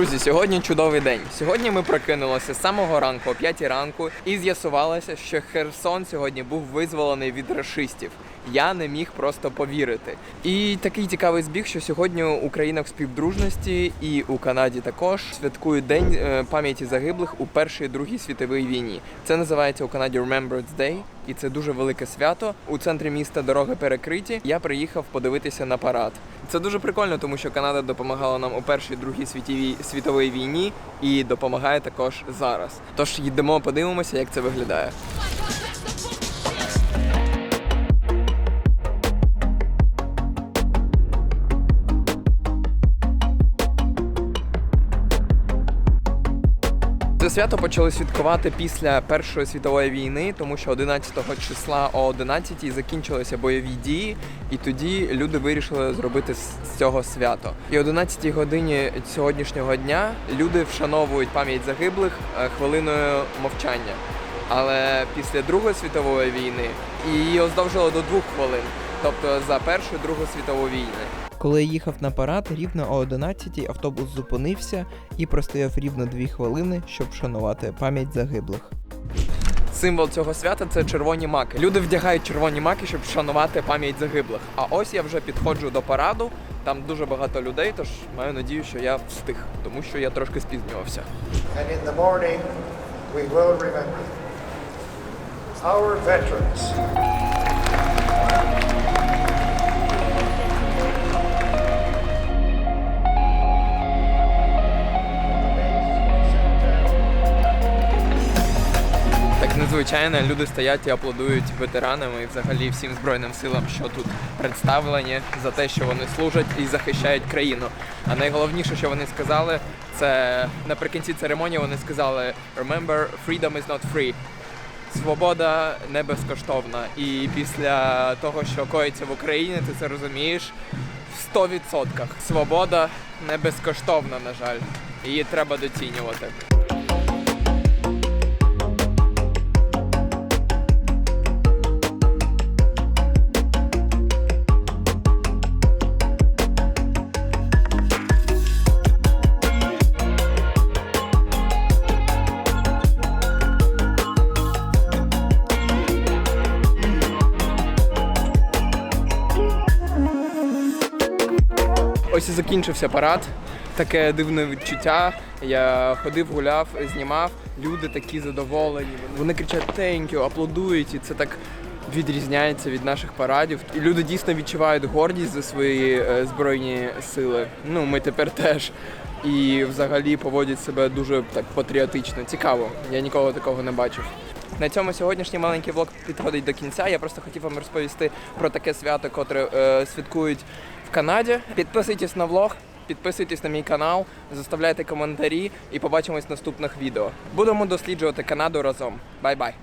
Друзі, сьогодні чудовий день. Сьогодні ми прокинулися з самого ранку, о 5 ранку, і з'ясувалося, що Херсон сьогодні був визволений від рашистів. Я не міг просто повірити. І такий цікавий збіг, що сьогодні Україна в співдружності і у Канаді також святкують День е, пам'яті загиблих у Першій і Другій світовій війні. Це називається у Канаді Remembrance Day, і це дуже велике свято. У центрі міста дороги перекриті. Я приїхав подивитися на парад. Це дуже прикольно, тому що Канада допомагала нам у першій другій світовій світовій війні і допомагає також зараз. Тож йдемо, подивимося, як це виглядає. Свято почали святкувати після Першої світової війни, тому що 11 числа о 11 закінчилися бойові дії, і тоді люди вирішили зробити з цього свято. І о 11 годині сьогоднішнього дня люди вшановують пам'ять загиблих е, хвилиною мовчання. Але після Другої світової війни її оздовжили до двох хвилин, тобто за Першу і Другу світову війни. Коли я їхав на парад, рівно о 11 автобус зупинився і простояв рівно 2 хвилини, щоб вшанувати пам'ять загиблих. Символ цього свята це червоні маки. Люди вдягають червоні маки, щоб вшанувати пам'ять загиблих. А ось я вже підходжу до параду. Там дуже багато людей, тож маю надію, що я встиг, тому що я трошки спізнювався. And in the morning, we will remember our veterans. Так незвичайно люди стоять і аплодують ветеранам і взагалі всім збройним силам, що тут представлені за те, що вони служать і захищають країну. А найголовніше, що вони сказали, це наприкінці церемонії вони сказали Remember, freedom is not free. Свобода не безкоштовна. І після того, що коїться в Україні, ти це розумієш в 100%. Свобода не безкоштовна, на жаль. Її треба доцінювати. Ось і закінчився парад. Таке дивне відчуття. Я ходив, гуляв, знімав. Люди такі задоволені. Вони кричать «thank you», аплодують, і це так відрізняється від наших парадів. І люди дійсно відчувають гордість за свої е, збройні сили. Ну, ми тепер теж. І взагалі поводять себе дуже так патріотично. Цікаво. Я ніколи такого не бачив. На цьому сьогоднішній маленький влог підходить до кінця. Я просто хотів вам розповісти про таке свято, котре е, святкують Канаді. Підписуйтесь на влог, підписуйтесь на мій канал, заставляйте коментарі і побачимось в наступних відео. Будемо досліджувати Канаду разом. Бай-бай!